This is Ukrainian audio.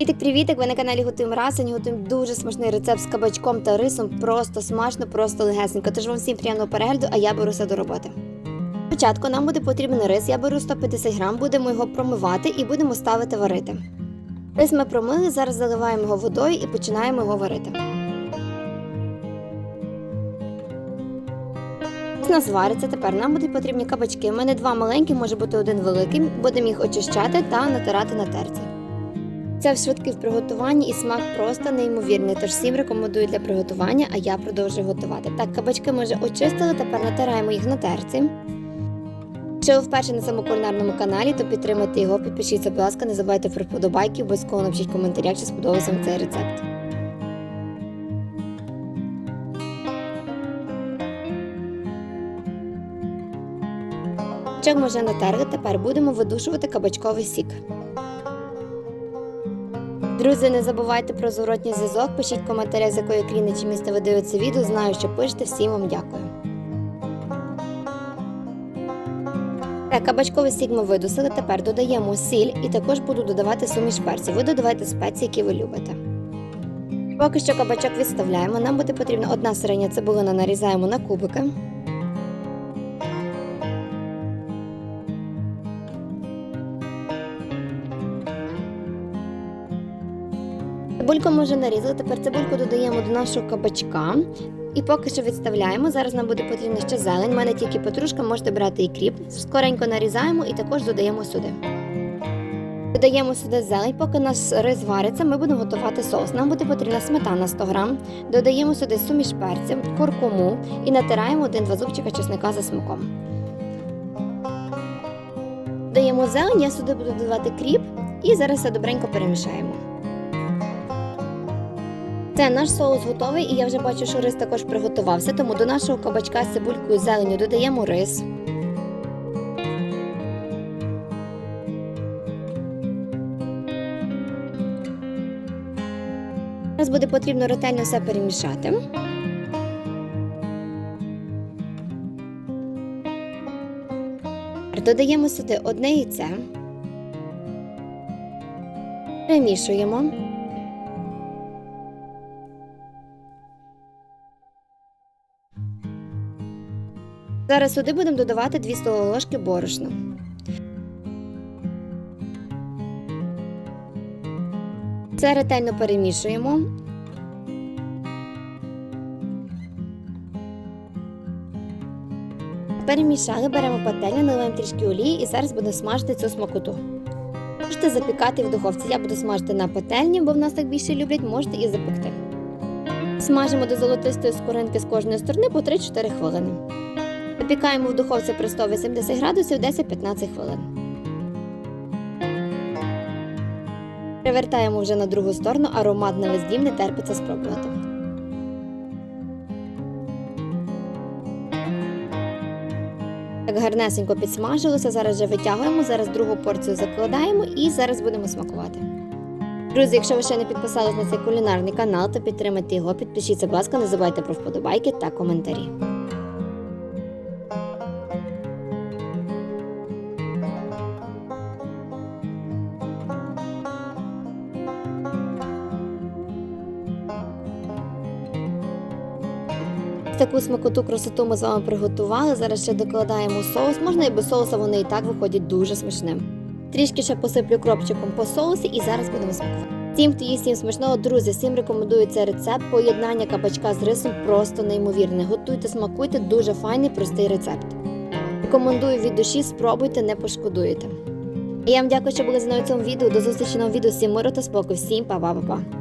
Привітик, привітик! Ви на каналі Готуємо. Сьогодні готуємо дуже смачний рецепт з кабачком та рисом. Просто смачно, просто легесенько. Тож вам всім приємного перегляду, а я беруся до роботи. Спочатку нам буде потрібен рис. Я беру 150 грам, будемо його промивати і будемо ставити варити. Рис ми промили, зараз заливаємо його водою і починаємо його варити. Нас вариться. Тепер нам будуть потрібні кабачки. У мене два маленькі, може бути один великий. Будемо їх очищати та натирати на терці. Це швидкий в приготуванні і смак просто неймовірний. Тож всім рекомендую для приготування, а я продовжую готувати. Так, кабачки ми вже очистили, тепер натираємо їх на терці. Якщо ви вперше на цьому кулінарному каналі, то підтримайте його, підпишіться, будь ласка, не забувайте про вподобайки, обов'язково напишіть в коментарях, чи сподобався вам цей рецепт. Ми вже натерли, тепер будемо видушувати кабачковий сік. Друзі, не забувайте про зворотній зв'язок. Пишіть в з якої країни чи міста ви дивитеся відео. Знаю, що пишете. Всім вам дякую. Так, кабачковий сік ми видусили. Тепер додаємо сіль і також буду додавати суміш перців. Ви додавайте спеції, які ви любите. Поки що кабачок відставляємо. Нам буде потрібна одна середня цибулина, нарізаємо на кубики. Цибульку ми вже нарізали, тепер цибульку додаємо до нашого кабачка. І поки що відставляємо. Зараз нам буде потрібна ще зелень. У мене тільки петрушка, можете брати і кріп. Скоренько нарізаємо і також додаємо сюди. Додаємо сюди зелень, поки наш рис вариться, ми будемо готувати соус. Нам буде потрібна сметана 100 грам. Додаємо сюди суміш перців, куркуму і натираємо один-два зубчика чесника за смаком. Додаємо зелень, я сюди буду додавати кріп і зараз все добренько перемішаємо. Це наш соус готовий, і я вже бачу, що рис також приготувався, тому до нашого кабачка з цибулькою зеленю додаємо рис. Зараз буде потрібно ретельно все перемішати. Додаємо сюди одне яйце. Перемішуємо. Зараз сюди будемо додавати 2 столові борошна. Це ретельно перемішуємо. Перемішали, беремо пательню, наливаємо трішки олії і зараз будемо смажити цю смакоту. Можете запікати в духовці. Я буду смажити на пательні, бо в нас так більше люблять, можете і запекти. Смажимо до золотистої скоринки з кожної сторони по 3-4 хвилини. Випікаємо в духовці при 180 градусів 10-15 хвилин. Перевертаємо вже на другу сторону, аромат на весь дім не терпиться спробувати. Так гарнесенько підсмажилося, зараз вже витягуємо, зараз другу порцію закладаємо і зараз будемо смакувати. Друзі, якщо ви ще не підписались на цей кулінарний канал, то підтримайте його, підпишіться, будь ласка, не забувайте про вподобайки та коментарі. Таку смакоту красоту ми з вами приготували. Зараз ще докладаємо соус. Можна і без соуса, вони і так виходять дуже смачним. Трішки ще посиплю кропчиком по соусі і зараз будемо смакувати. Всім, хто їсть всім смачного, друзі, всім рекомендую цей рецепт. Поєднання кабачка з рисом просто неймовірне. Готуйте, смакуйте, дуже файний, простий рецепт. Рекомендую від душі, спробуйте, не пошкодуєте. І я вам дякую, що були зі мною в цьому відео. До зустрічі на відео. Всім миру та спокою. Всім па-па-па-па.